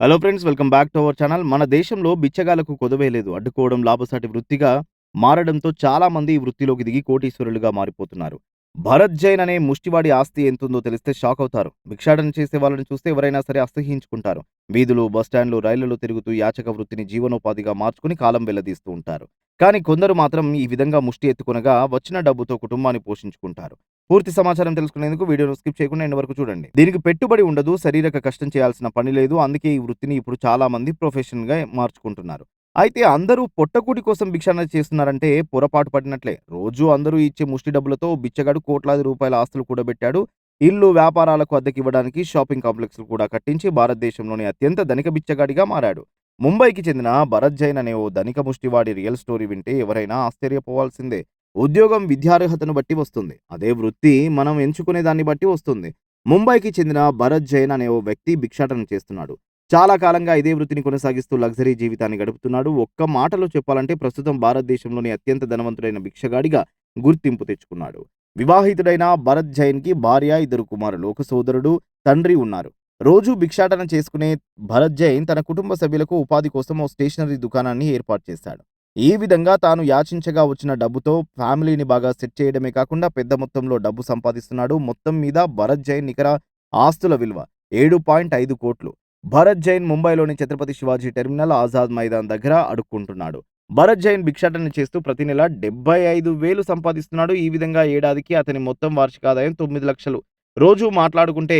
Hello friends welcome back to our channel మన దేశంలో బిచ్చగాలకు కొదవే లేదు. అడ్డుకోవడం లాభసాటి వృత్తిగా మారడంతో చాలా మంది ఈ వృత్తిలోకి దిగి కోటీశ్వరులుగా మారిపోతున్నారు. భరత్ జైన్ అనే ముష్టివాడి ఆస్తి ఎంతుందో తెలిస్తే షాక్ అవుతారు. భిక్షాటన చేసే వాళ్ళని చూస్తే ఎవరైనా సరే అసహించుకుంటారు వీధులు బస్టాండ్లు రైళ్ళలో తిరుగుతూ యాచక వృత్తిని జీవనోపాధిగా మార్చుకుని కాలం వెల్లదీస్తూ ఉంటారు. కానీ కొందరు మాత్రం ఈ విధంగా ముష్టి ఎత్తుకొనగా వచ్చిన డబ్బుతో కుటుంబాన్ని పోషించుకుంటారు. పూర్తి సమాచారం తెలుసుకునేందుకు వీడియోను స్కిప్ చేయకుండా ఎండ్ వరకు చూడండి. దీనికి పెట్టుబడి ఉండదు శారీరక కష్టం చేయాల్సిన పని లేదు అందుకే ఈ వృత్తిని ఇప్పుడు చాలా మంది ప్రొఫెషన్గా మార్చుకుంటున్నారు. అయితే అందరూ పొట్టకూటి కోసం భిక్షాన చేస్తున్నారంటే పొరపాటు పడినట్లే. రోజు అందరూ ఇచ్చే ముష్టి డబ్బులతో బిచ్చగాడు కోట్లాది రూపాయల ఆస్తులు కూడబెట్టాడు. ఇల్లు వ్యాపారాలకు అద్దెకి ఇవ్వడానికి షాపింగ్ కాంప్లెక్స్లు కూడా కట్టించి భారతదేశంలోని అత్యంత ధనిక బిచ్చగాడిగా మారాడు. ముంబైకి చెందిన భరత్ జైన్ అనే ఓ ధనిక ముష్టివాడి రియల్ స్టోరీ వింటే ఎవరైనా ఆశ్చర్యపోవాల్సిందే. ఉద్యోగం విద్యార్హతను బట్టి వస్తుంది. అదే వృత్తి మనం ఎంచుకునే దాన్ని బట్టి వస్తుంది. ముంబైకి చెందిన భరత్ జైన్ అనే ఓ వ్యక్తి భిక్షాటన చేస్తున్నాడు. చాలా కాలంగా ఇదే వృత్తిని కొనసాగిస్తూ లగ్జరీ జీవితాన్ని గడుపుతున్నాడు. ఒక్క మాటలో చెప్పాలంటే ప్రస్తుతం భారతదేశంలోని అత్యంత ధనవంతుడైన భిక్షగాడిగా గుర్తింపు తెచ్చుకున్నాడు. వివాహితుడైన భరత్ జైన్కి భార్య ఇద్దరు కుమారులు ఒక సోదరుడు తండ్రి ఉన్నారు. రోజు భిక్షాటన చేసుకునే భరత్ జైన్ తన కుటుంబ సభ్యులకు ఉపాధి కోసం ఓ స్టేషనరీ దుకాణాన్ని ఏర్పాటు చేశాడు. ఈ విధంగా తాను యాచించగా వచ్చిన డబ్బుతో ఫ్యామిలీని బాగా సెట్ చేయడమే కాకుండా పెద్ద మొత్తంలో డబ్బు సంపాదిస్తున్నాడు. మొత్తం మీద భరత్ జైన్ నికర ఆస్తుల విలువ ఏడు పాయింట్ ఐదు కోట్లు. భరత్ జైన్ ముంబైలోని ఛత్రపతి శివాజీ టెర్మినల్ ఆజాద్ మైదాన్ దగ్గర అడుక్కుంటున్నాడు. భరత్ జైన్ భిక్షాటన చేస్తూ ప్రతి నెల డెబ్బై ఐదు వేలు సంపాదిస్తున్నాడు. ఈ విధంగా ఏడాదికి అతని మొత్తం వార్షిక ఆదాయం తొమ్మిది లక్షలు. రోజు మాట్లాడుకుంటే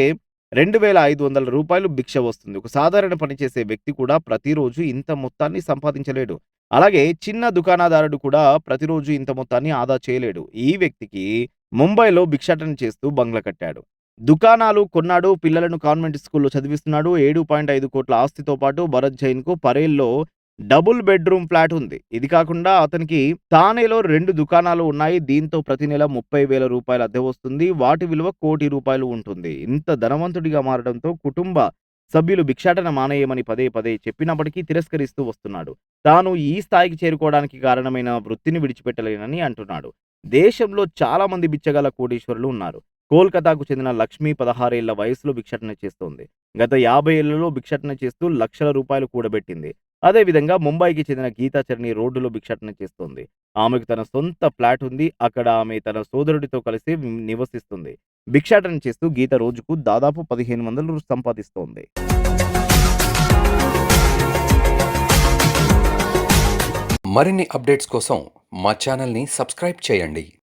రెండు వేల ఐదు వందల రూపాయలు భిక్ష వస్తుంది. ఒక సాధారణ పని చేసే వ్యక్తి కూడా ప్రతిరోజు ఇంత మొత్తాన్ని సంపాదించలేడు. అలాగే చిన్న దుకాణదారుడు కూడా ప్రతిరోజు ఇంత మొత్తాన్ని ఆదా చేయలేడు. ఈ వ్యక్తికి ముంబైలో భిక్షాటన చేస్తూ బంగ్లా కట్టాడు. దుకాణాలు కొన్నాడు పిల్లలను కాన్వెంట్ స్కూల్లో చదివిస్తున్నాడు ఏడు పాయింట్ ఐదు కోట్ల ఆస్తితో పాటు భరత్ జైన్కు పరేల్లో డబుల్ బెడ్రూమ్ ఫ్లాట్ ఉంది. ఇది కాకుండా అతనికి తానేలో రెండు దుకాణాలు ఉన్నాయి. దీంతో ప్రతి నెల ముప్పై వేల రూపాయల అద్దె వస్తుంది. వాటి విలువ కోటి రూపాయలు ఉంటుంది. ఇంత ధనవంతుడిగా మారడంతో కుటుంబ సభ్యులు భిక్షాటన మానేయమని పదే పదే చెప్పినప్పటికీ తిరస్కరిస్తూ వస్తున్నాడు. తాను ఈ స్థాయికి చేరుకోవడానికి కారణమైన వృత్తిని విడిచిపెట్టలేనని అంటున్నాడు. దేశంలో చాలా మంది బిచ్చగల కోటీశ్వరులు ఉన్నారు. కోల్కతాకు చెందిన లక్ష్మి పదహారేళ్ళ వయసులో భిక్షాటన చేస్తోంది. గత యాభై ఏళ్ళలో భిక్షాటన చేస్తూ లక్షల రూపాయలు కూడబెట్టింది. అదేవిధంగా ముంబైకి చెందిన గీతాచరణి రోడ్డులో భిక్షాటన చేస్తోంది. ఆమెకు తన సొంత ఫ్లాట్ ఉంది. అక్కడ ఆమె తన సోదరుడితో కలిసి నివసిస్తుంది. భిక్షాటన చేస్తూ గీత రోజుకు దాదాపు పదిహేను వందలు సంపాదిస్తోంది. మరిన్ని అప్డేట్స్ కోసం మా ఛానల్ని సబ్స్క్రైబ్ చేయండి.